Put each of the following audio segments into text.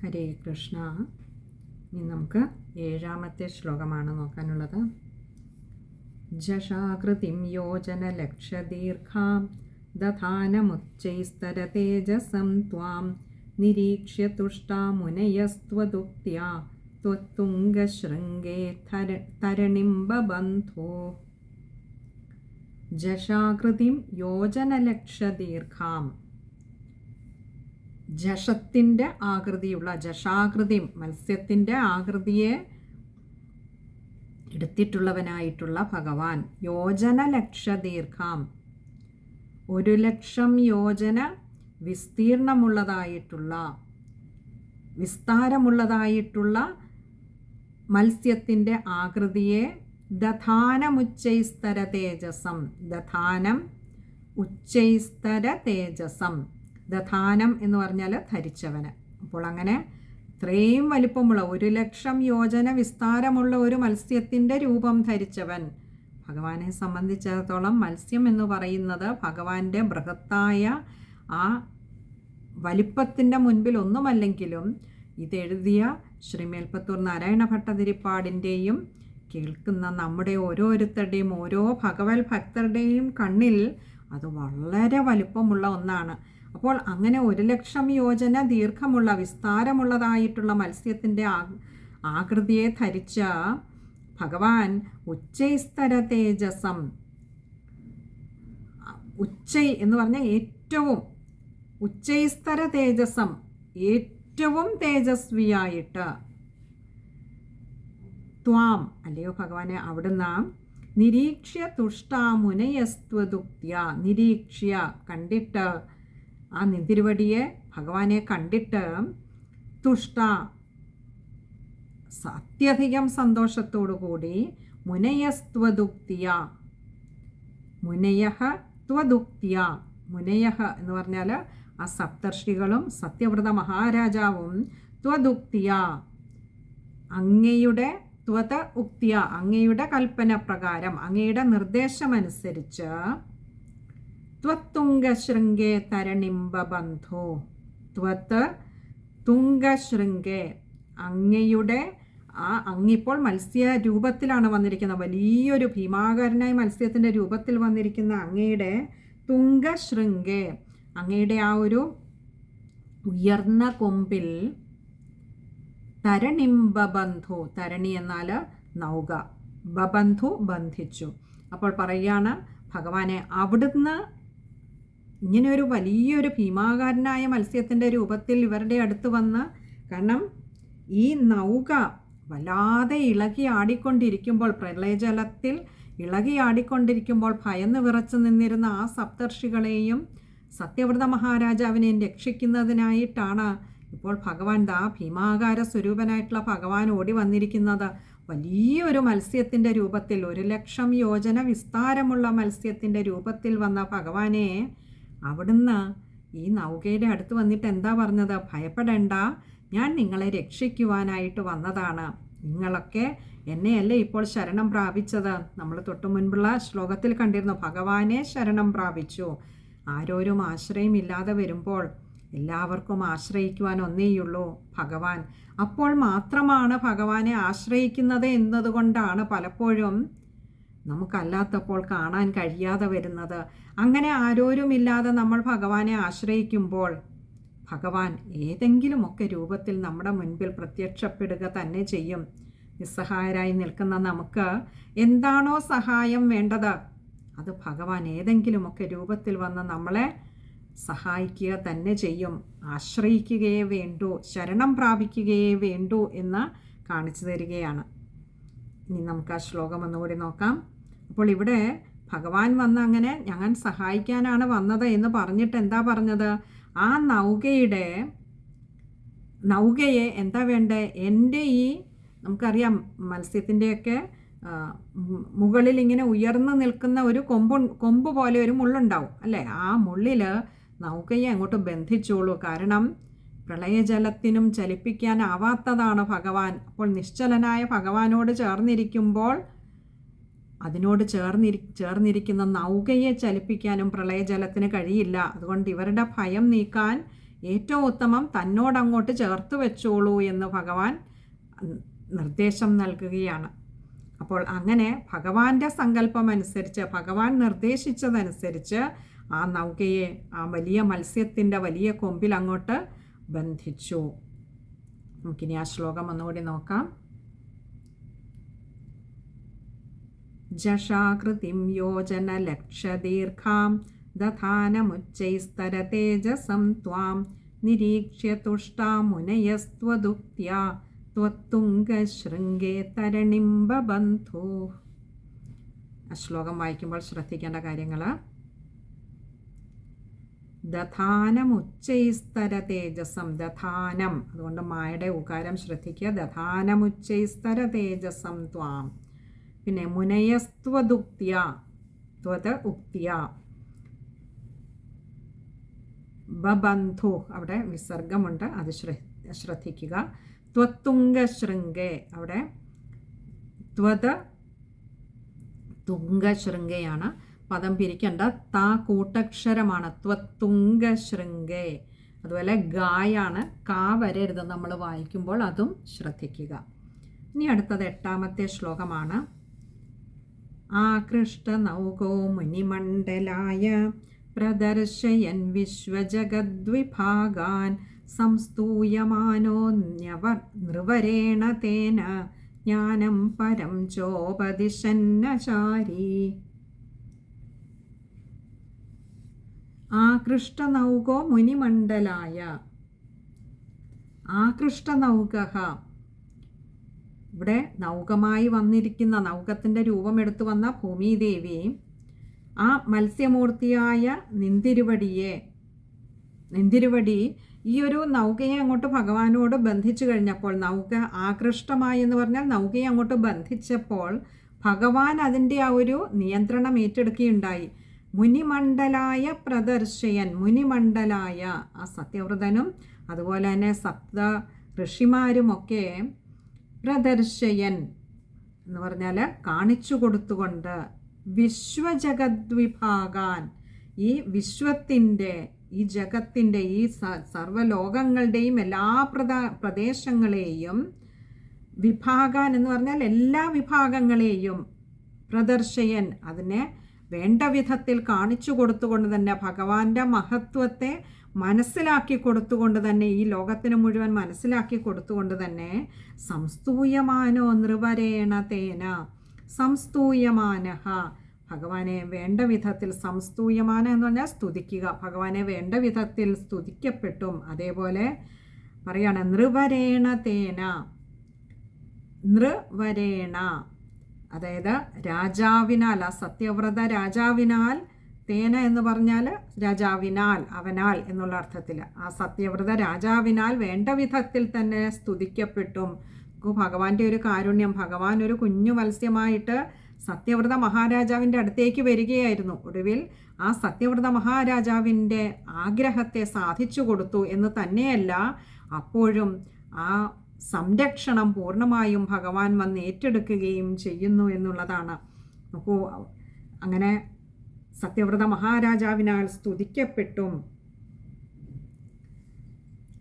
ഹരേ കൃഷ്ണ ഇനി നമുക്ക് ഏഴാമത്തെ ശ്ലോകമാണ് നോക്കാനുള്ളത് ജഷാകൃതിം യോജനലക്ഷദീർഘാം ദധാനമുച്ചൈസ്തരതേജസം ത്വാം നിരീക്ഷ്യ തുഷ്ടാ മുനയസ്ത്വദുക്ത്യാ त्वत्तुङ्गशृङ्गे थर तरणिम्बबन्धो ജഷാകൃതിം യോജനലക്ഷദീർഘാം ജഷത്തിന്റെ ആകൃതിയുള്ള ജഷാകൃതി മത്സ്യത്തിന്റെ ആകൃതിയെ എടുത്തിട്ടുള്ളവനായിട്ടുള്ള ഭഗവാൻ. യോജന ലക്ഷ ദീർഘാം. ഒരു ലക്ഷം യോജന വിസ്തീർണമുള്ളതായിട്ടുള്ള വിസ്താരമുള്ളതായിട്ടുള്ള മത്സ്യത്തിന്റെ ആകൃതിയെ ദധാനമുച്ചൈസ്തര തേജസം. ദധാനം ഉച്ചൈസ്തര തേജസം. ദധാനം എന്ന് പറഞ്ഞാൽ ധരിച്ചവന്. അപ്പോൾ അങ്ങനെ ഇത്രയും വലിപ്പമുള്ള ഒരു ലക്ഷം യോജന വിസ്താരമുള്ള ഒരു മത്സ്യത്തിന്റെ രൂപം ധരിച്ചവൻ. ഭഗവാനെ സംബന്ധിച്ചിടത്തോളം മത്സ്യം എന്ന് പറയുന്നത് ഭഗവാന്റെ ബൃഹത്തായ ആ വലിപ്പത്തിന്റെ മുൻപിൽ ഒന്നുമല്ലെങ്കിലും ഇതെഴുതിയ ശ്രീമേൽപ്പത്തൂർ നാരായണ ഭട്ടതിരിപ്പാടിന്റെയും കേൾക്കുന്ന നമ്മുടെ ഓരോരുത്തരുടെയും ഓരോ ഭഗവത് ഭക്തരുടെയും കണ്ണിൽ അത് വളരെ വലിപ്പമുള്ള ഒന്നാണ്. അപ്പോൾ അങ്ങനെ ഒരു ലക്ഷം യോജന ദീർഘമുള്ള വിസ്താരമുള്ളതായിട്ടുള്ള മത്സ്യത്തിന്റെ ആകൃതിയെ ധരിച്ച ഭഗവാൻ ഉച്ചൈസ്തര തേജസം. ഉച്ചൈ എന്ന് പറഞ്ഞാൽ ഏറ്റവും ഉച്ചൈസ്തര തേജസം ഏറ്റവും തേജസ്വിയായിട്ട്. ത്വാം അല്ലയോ ഭഗവാനെ അവിടുന്ന് നിരീക്ഷ്യ തുഷ്ടാമുനയസ്ത്വദുക്ത്യ നിരീക്ഷ്യ കണ്ടിട്ട് ആ നിതിരുവടിയെ ഭഗവാനെ കണ്ടിട്ട് തുഷ്ട അത്യധികം സന്തോഷത്തോടു കൂടി മുനയസ്ത്വദുക്തിയ മുനയഹ ത്വദുക്തിയ മുനയഹ എന്ന് പറഞ്ഞാൽ ആ സപ്തർഷികളും സത്യവ്രത മഹാരാജാവും ത്വദുക്തിയ അങ്ങയുടെ ത്വത ഉക്തിയ അങ്ങയുടെ കൽപ്പന പ്രകാരം അങ്ങയുടെ നിർദ്ദേശമനുസരിച്ച് ത്വത്തുംഗശൃംഗേ ബന്ധു. ത്വത്ത് തുംഗശൃംഗേ. അങ്ങയുടെ ആ അങ്ങിപ്പോൾ മത്സ്യ രൂപത്തിലാണ് വന്നിരിക്കുന്നത് വലിയൊരു ഭീമാകാരനായ മത്സ്യത്തിന്റെ രൂപത്തിൽ വന്നിരിക്കുന്ന അങ്ങയുടെ തുംഗശൃംഗേ. അങ്ങയുടെ ആ ഒരു ഉയർന്ന കൊമ്പിൽ തരണിംബബന്ധു തരണി എന്നാൽ നൗക. ബബന്ധു ബന്ധിച്ചു. അപ്പോൾ പറയുകയാണ് ഭഗവാനെ അവിടുന്ന് ഇങ്ങനെ ഒരു വലിയൊരു ഭീമാകാരനായ മത്സ്യത്തിന്റെ രൂപത്തിൽ ഇവരുടെ അടുത്ത് വന്ന് കാരണം ഈ നൗക വല്ലാതെ ഇളകി ആടിക്കൊണ്ടിരിക്കുമ്പോൾ പ്രളയജലത്തിൽ ഇളകി ആടിക്കൊണ്ടിരിക്കുമ്പോൾ ഭയന്ന് വിറച്ചു നിന്നിരുന്ന ആ സപ്തർഷികളെയും സത്യവ്രത മഹാരാജാവിനെ രക്ഷിക്കുന്നതിനായിട്ടാണ് ഇപ്പോൾ ഭഗവാൻ ദാ ഭീമാകാര സ്വരൂപനായിട്ടുള്ള ഭഗവാൻ ഓടി വന്നിരിക്കുന്നത്. വലിയൊരു മത്സ്യത്തിന്റെ രൂപത്തിൽ ഒരു ലക്ഷം യോജന വിസ്താരമുള്ള മത്സ്യത്തിന്റെ രൂപത്തിൽ വന്ന ഭഗവാനെ അവിടുന്ന് ഈ നൗകയുടെ അടുത്ത് വന്നിട്ട് എന്താ പറഞ്ഞത്? ഭയപ്പെടേണ്ട. ഞാൻ നിങ്ങളെ രക്ഷിക്കുവാനായിട്ട് വന്നതാണ്. നിങ്ങളൊക്കെ എന്നെയല്ലേ ഇപ്പോൾ ശരണം പ്രാപിച്ചത്? നമ്മൾ തൊട്ടു മുൻപുള്ള ശ്ലോകത്തിൽ കണ്ടിരുന്നു ഭഗവാനെ ശരണം പ്രാപിച്ചു. ആരോരും ആശ്രയമില്ലാതെ വരുമ്പോൾ എല്ലാവർക്കും ആശ്രയിക്കുവാൻ ഒന്നേയുള്ളൂ ഭഗവാൻ. അപ്പോൾ മാത്രമാണ് ഭഗവാനെ ആശ്രയിക്കുന്നത് എന്നതുകൊണ്ടാണ് പലപ്പോഴും നമുക്കല്ലാത്തപ്പോൾ കാണാൻ കഴിയാതെ വരുന്നത്. അങ്ങനെ ആരോരുമില്ലാതെ നമ്മൾ ഭഗവാനെ ആശ്രയിക്കുമ്പോൾ ഭഗവാൻ ഏതെങ്കിലുമൊക്കെ രൂപത്തിൽ നമ്മുടെ മുൻപിൽ പ്രത്യക്ഷപ്പെടുക തന്നെ ചെയ്യും. നിസ്സഹായരായി നിൽക്കുന്ന നമുക്ക് എന്താണോ സഹായം വേണ്ടത്? അത് ഭഗവാൻ ഏതെങ്കിലുമൊക്കെ രൂപത്തിൽ വന്ന് നമ്മളെ സഹായിക്കുക തന്നെ ചെയ്യും. ആശ്രയിക്കുകയേ വേണ്ടൂ ശരണം പ്രാപിക്കുകയേ വേണ്ടൂ എന്ന് കാണിച്ചു തരികയാണ്. ഇനി നമുക്ക് ആ ശ്ലോകം ഒന്നുകൂടി നോക്കാം. അപ്പോൾ ഇവിടെ ഭഗവാൻ വന്ന് അങ്ങനെ ഞാൻ സഹായിക്കാനാണ് വന്നത് എന്ന് പറഞ്ഞിട്ട് എന്താ പറഞ്ഞത്? ആ നൗകയുടെ നൗകയെ എന്താ വേണ്ടേ? എന്റെ ഈ നമുക്കറിയാം മത്സ്യത്തിന്റെയൊക്കെ മുകളിൽ ഇങ്ങനെ ഉയർന്നു നിൽക്കുന്ന ഒരു കൊമ്പ് കൊമ്പ് പോലെ ഒരു മുള്ളുണ്ടാവും അല്ലേ? ആ മുള്ളിൽ നൗകയെ അങ്ങോട്ട് ബന്ധിച്ചോളൂ. കാരണം പ്രളയജലത്തിനും ചലിപ്പിക്കാനാവാത്തതാണ് ഭഗവാൻ. അപ്പോൾ നിശ്ചലനായ ഭഗവാനോട് ചേർന്നിരിക്കുമ്പോൾ അതിനോട് ചേർന്നിരി ചേർന്നിരിക്കുന്ന നൗകയെ ചലിപ്പിക്കാനും പ്രളയജലത്തിന് കഴിയില്ല. അതുകൊണ്ട് ഇവരുടെ ഭയം നീക്കാൻ ഏറ്റവും ഉത്തമം തന്നോടങ്ങോട്ട് ചേർത്ത് വെച്ചോളൂ എന്ന് ഭഗവാൻ നിർദ്ദേശം നൽകുകയാണ്. അപ്പോൾ അങ്ങനെ ഭഗവാന്റെ സങ്കല്പം അനുസരിച്ച് ഭഗവാൻ നിർദ്ദേശിച്ചതനുസരിച്ച് ആ നൗകയെ ആ വലിയ മത്സ്യത്തിന്റെ വലിയ കൊമ്പിൽ അങ്ങോട്ട് ബന്ധിച്ചു. നമുക്കിനി ആ ശ്ലോകം ഒന്നുകൂടി നോക്കാം. ജഷാകൃതിം യോജനലക്ഷദീർഘാം ദധാനമുച്ചൈസ്തരതേജസം ത്വാം നിരീക്ഷ്യ തുഷ്ടാമുനയസ്ത്വദുക്ത്യാ ത്വത്തുംഗശൃംഗേ തരണിംബന്ധു ശ്ലോകം വായിക്കുമ്പോൾ ശ്രദ്ധിക്കേണ്ട കാര്യങ്ങൾ ദധാനമുച്ചൈസ്തര തേജസം ദധാനം. അതുകൊണ്ട് മായയുടെ ഉകാരം ശ്രദ്ധിക്കുക. ദധാനമുച്ചൈസ്തര തേജസം ത്വാം. പിന്നെ മുനയസ്ത്വദുക്തിയ ത്വത് ഉക്തിയ ബബന്ധു അവിടെ വിസർഗമുണ്ട് അത് ശ്രദ്ധിക്കുക. ത്വത്തുംഗശൃംഗേ അവിടെ ത്വത് തുംഗശൃംഗയാണ് പദം പിരിക്കേണ്ട താ കൂട്ടക്ഷരമാണ് ത്വത്തുംഗശൃംഗേ. അതുപോലെ ഗായാണ് കാ വരരുത് നമ്മൾ വായിക്കുമ്പോൾ അതും ശ്രദ്ധിക്കുക. ഇനി അടുത്തത് എട്ടാമത്തെ ശ്ലോകമാണ്. ആകൃഷ്ടനൗകോ മുനിമണ്ഡലായ പ്രദർശയൻ വിശ്വജഗദ്വിഭാഗാൻ സംസ്തൂയമാനോ ന്യവ നൃവരേണ തേന ജ്ഞാനം പരം ചോപദിശന്നചാരി ആകൃഷ്ടനൗകോ മുനിമണ്ഡലായ ആകൃഷ്ടനൗക ഇവിടെ നൗകമായി വന്നിരിക്കുന്ന നൗകത്തിന്റെ രൂപമെടുത്തു വന്ന ഭൂമിദേവിയെയും ആ മത്സ്യമൂർത്തിയായ നിന്തിരുവടിയെ നിന്തിരുവടി ഈ ഒരു നൗകയെ അങ്ങോട്ട് ഭഗവാനോട് ബന്ധിച്ചു കഴിഞ്ഞപ്പോൾ നൗക ആകൃഷ്ടമായി എന്ന് പറഞ്ഞാൽ നൗകയെ അങ്ങോട്ട് ബന്ധിച്ചപ്പോൾ ഭഗവാൻ അതിന്റെ ആ ഒരു നിയന്ത്രണം ഏറ്റെടുക്കുകയുണ്ടായി. മുനിമണ്ഡലായ പ്രദർശയൻ മുനിമണ്ഡലായ ആ സത്യവ്രതനും അതുപോലെ തന്നെ സപ്ത ഋഷിമാരുമൊക്കെ പ്രദർശയൻ എന്ന് പറഞ്ഞാൽ കാണിച്ചു കൊടുത്തുകൊണ്ട് വിശ്വജഗദ്വിഭാഗാൻ ഈ വിശ്വത്തിന്റെ ഈ ജഗത്തിന്റെ ഈ സർവലോകങ്ങളുടെയും എല്ലാ പ്രദ പ്രദേശങ്ങളെയും വിഭാഗാൻ എന്ന് പറഞ്ഞാൽ എല്ലാ വിഭാഗങ്ങളെയും പ്രദർശയൻ അതിനെ വേണ്ട വിധത്തിൽ കാണിച്ചു കൊടുത്തുകൊണ്ട് തന്നെ ഭഗവാന്റെ മഹത്വത്തെ മനസ്സിലാക്കി കൊടുത്തുകൊണ്ട് തന്നെ ഈ ലോകത്തിന് മുഴുവൻ മനസ്സിലാക്കി കൊടുത്തുകൊണ്ട് തന്നെ സംസ്തൂയമാനോ നൃവരേണ തേന സംസ്തൂയമാനഹ. ഭഗവാനെ വേണ്ട വിധത്തിൽ സംസ്തൂയമാന എന്ന് പറഞ്ഞാൽ സ്തുതിക്കുക. ഭഗവാനെ വേണ്ട വിധത്തിൽ സ്തുതിക്കപ്പെട്ടും. അതേപോലെ പറയാണ് നൃവരേണ തേന നൃവരേണ അതായത് രാജാവിനാൽ ആ സത്യവ്രത രാജാവിനാൽ തേന എന്ന് പറഞ്ഞാൽ രാജാവിനാൽ അവനാൽ എന്നുള്ള അർത്ഥത്തിൽ. ആ സത്യവ്രത രാജാവിനാൽ വേണ്ട വിധത്തിൽ തന്നെ സ്തുതിക്കപ്പെട്ടും. ഭഗവാന്റെ ഒരു കാരുണ്യം ഭഗവാൻ ഒരു കുഞ്ഞു മത്സ്യമായിട്ട് സത്യവ്രത മഹാരാജാവിന്റെ അടുത്തേക്ക് വരികയായിരുന്നു. ഒടുവിൽ ആ സത്യവ്രത മഹാരാജാവിന്റെ ആഗ്രഹത്തെ സാധിച്ചു കൊടുത്തു എന്ന് തന്നെയല്ല അപ്പോഴും ആ സംരക്ഷണം പൂർണമായും ഭഗവാൻ വന്ന് ഏറ്റെടുക്കുകയും ചെയ്യുന്നു എന്നുള്ളതാണ്. നോക്കൂ അങ്ങനെ സത്യവ്രത മഹാരാജാവിനാൽ സ്തുതിക്കപ്പെട്ടും.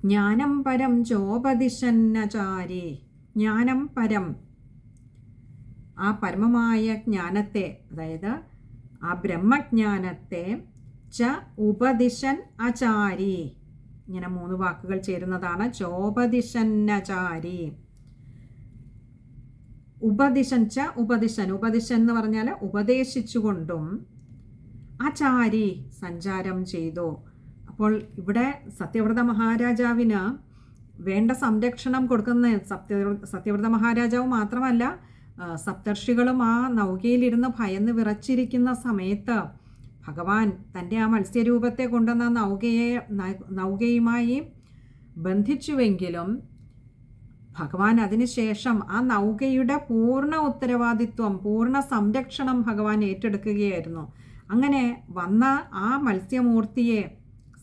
ജ്ഞാനം പരം ചോപതിശന്നചാരി ജ്ഞാനം പരം. ആ പരമമായ ജ്ഞാനത്തെ അതായത് ആ ബ്രഹ്മജ്ഞാനത്തെ ച ഉപദിശൻ അചാരി ഇങ്ങനെ മൂന്ന് വാക്കുകൾ ചേരുന്നതാണ്. ചോപദിശന്നചാരി ഉപദിശൻ ഉപദിശൻ ഉപദിശൻ എന്ന് പറഞ്ഞാൽ ഉപദേശിച്ചുകൊണ്ടും ആചാരി സഞ്ചാരം ചെയ്തു. അപ്പോൾ ഇവിടെ സത്യവ്രത മഹാരാജാവിന് വേണ്ട സംരക്ഷണം കൊടുക്കുന്ന സത്യ സത്യവ്രത മഹാരാജാവ് മാത്രമല്ല സപ്തർഷികളും ആ നൗകയിലിരുന്ന് ഭയന്ന് വിറച്ചിരിക്കുന്ന സമയത്ത് ഭഗവാൻ തന്റെ ആ മത്സ്യരൂപത്തെ കൊണ്ടുവന്ന നൗകയെ നൗകയുമായി ബന്ധിച്ചുവെങ്കിലും ഭഗവാൻ അതിനുശേഷം ആ നൗകയുടെ പൂർണ ഉത്തരവാദിത്വം പൂർണ സംരക്ഷണം ഭഗവാൻ ഏറ്റെടുക്കുകയായിരുന്നു. അങ്ങനെ വന്ന ആ മത്സ്യമൂർത്തിയെ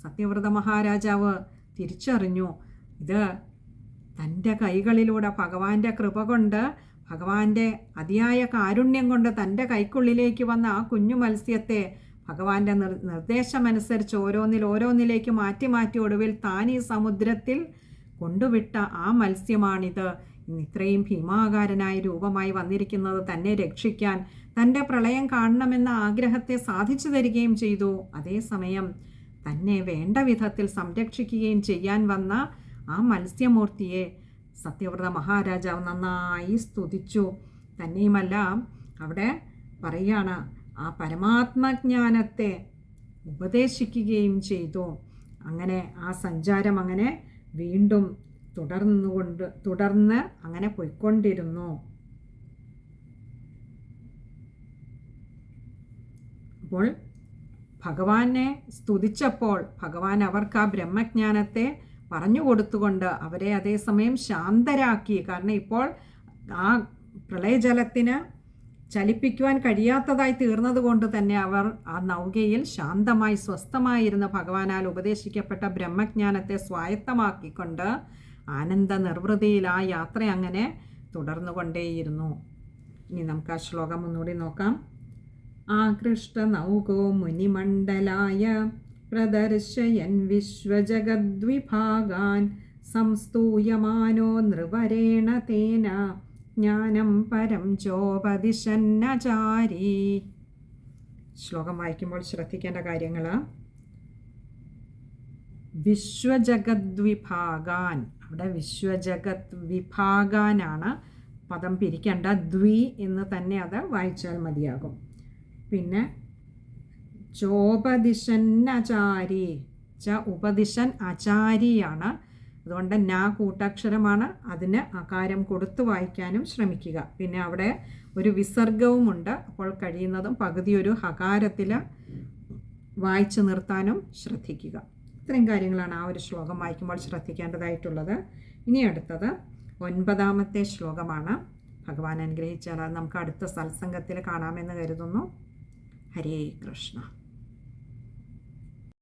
സത്യവ്രത മഹാരാജാവ് തിരിച്ചറിഞ്ഞു. ഇത് തന്റെ കൈകളിലൂടെ ഭഗവാന്റെ കൃപ കൊണ്ട് ഭഗവാന്റെ അതിയായ കാരുണ്യം കൊണ്ട് തന്റെ കൈക്കുള്ളിലേക്ക് വന്ന ആ കുഞ്ഞു മത്സ്യത്തെ ഭഗവാന്റെ നിർ നിർദ്ദേശമനുസരിച്ച് ഓരോന്നിൽ ഓരോന്നിലേക്ക് മാറ്റി മാറ്റി ഒടുവിൽ താൻ ഈ സമുദ്രത്തിൽ കൊണ്ടുവിട്ട ആ മത്സ്യമാണിത്. ഇത്രയും ഭീമാകാരനായ രൂപമായി വന്നിരിക്കുന്നത് തന്നെ രക്ഷിക്കാൻ തന്റെ പ്രളയം കാണണമെന്ന ആഗ്രഹത്തെ സാധിച്ചു തരികയും ചെയ്തു. അതേസമയം തന്നെ വേണ്ട വിധത്തിൽ സംരക്ഷിക്കുകയും ചെയ്യാൻ വന്ന ആ മത്സ്യമൂർത്തിയെ സത്യവ്രത മഹാരാജാവ് നന്നായി സ്തുതിച്ചു. തന്നെയുമല്ല അവിടെ പറയാണ് ആ പരമാത്മജ്ഞാനത്തെ ഉപദേശിക്കുകയും ചെയ്തു. അങ്ങനെ ആ സഞ്ചാരം അങ്ങനെ വീണ്ടും തുടർന്നുകൊണ്ട് തുടർന്ന് അങ്ങനെ പോയിക്കൊണ്ടിരുന്നു. അപ്പോൾ ഭഗവാനെ സ്തുതിച്ചപ്പോൾ ഭഗവാൻ അവർക്ക് ആ ബ്രഹ്മജ്ഞാനത്തെ പറഞ്ഞു കൊടുത്തുകൊണ്ട് അവരെ അതേസമയം ശാന്തരാക്കി. കാരണം ഇപ്പോൾ ആ പ്രളയജലത്തിന് ചലിപ്പിക്കുവാൻ കഴിയാത്തതായി തീർന്നതുകൊണ്ട് തന്നെ അവർ ആ നൗകയിൽ ശാന്തമായി സ്വസ്ഥമായിരുന്ന ഭഗവാനാൽ ഉപദേശിക്കപ്പെട്ട ബ്രഹ്മജ്ഞാനത്തെ സ്വായത്തമാക്കിക്കൊണ്ട് ആനന്ദ നിർവൃതിയിൽ ആ യാത്ര അങ്ങനെ തുടർന്നുകൊണ്ടേയിരുന്നു. ഇനി നമുക്ക് ആ ശ്ലോകം ഒന്നുകൂടി നോക്കാം. ആകൃഷ്ട നൗകോ മുനിമണ്ഡലായ പ്രദർശയൻ വിശ്വജഗദ്വിഭാഗാൻ സംസ്തൂയമാനോ നൃവരേണ തേന ജ്ഞാനം പരം ചോപതിശന്നചാരി ശ്ലോകം വായിക്കുമ്പോൾ ശ്രദ്ധിക്കേണ്ട കാര്യങ്ങൾ വിശ്വജഗദ്വിഭാഗാൻ. അവിടെ വിശ്വജഗത് വിഭാഗാനാണ് പദം പിരിക്കേണ്ട ദ്വി എന്ന് തന്നെ അത് വായിച്ചാൽ മതിയാകും. പിന്നെ ചോപദിശന്നചാരി ച ഉപദിശൻ ആചാരിയാണ് അതുകൊണ്ട് ന കൂട്ടക്ഷരമാണ് അതിന് അകാരം കൊടുത്തു വായിക്കാനും ശ്രമിക്കുക. പിന്നെ അവിടെ ഒരു വിസർഗവുമുണ്ട്. അപ്പോൾ കഴിയുന്നതും പകുതി ഒരു ഹകാരത്തിൽ വായിച്ചു നിർത്താനും ശ്രദ്ധിക്കുക. ഇത്രയും കാര്യങ്ങളാണ് ആ ഒരു ശ്ലോകം വായിക്കുമ്പോൾ ശ്രദ്ധിക്കേണ്ടതായിട്ടുള്ളത്. ഇനി അടുത്തത് ഒൻപതാമത്തെ ശ്ലോകമാണ്. ഭഗവാൻ അനുഗ്രഹിച്ചാൽ അത് നമുക്ക് അടുത്ത സത്സംഗത്തിൽ കാണാമെന്ന് കരുതുന്നു. ഹരേ കൃഷ്ണ.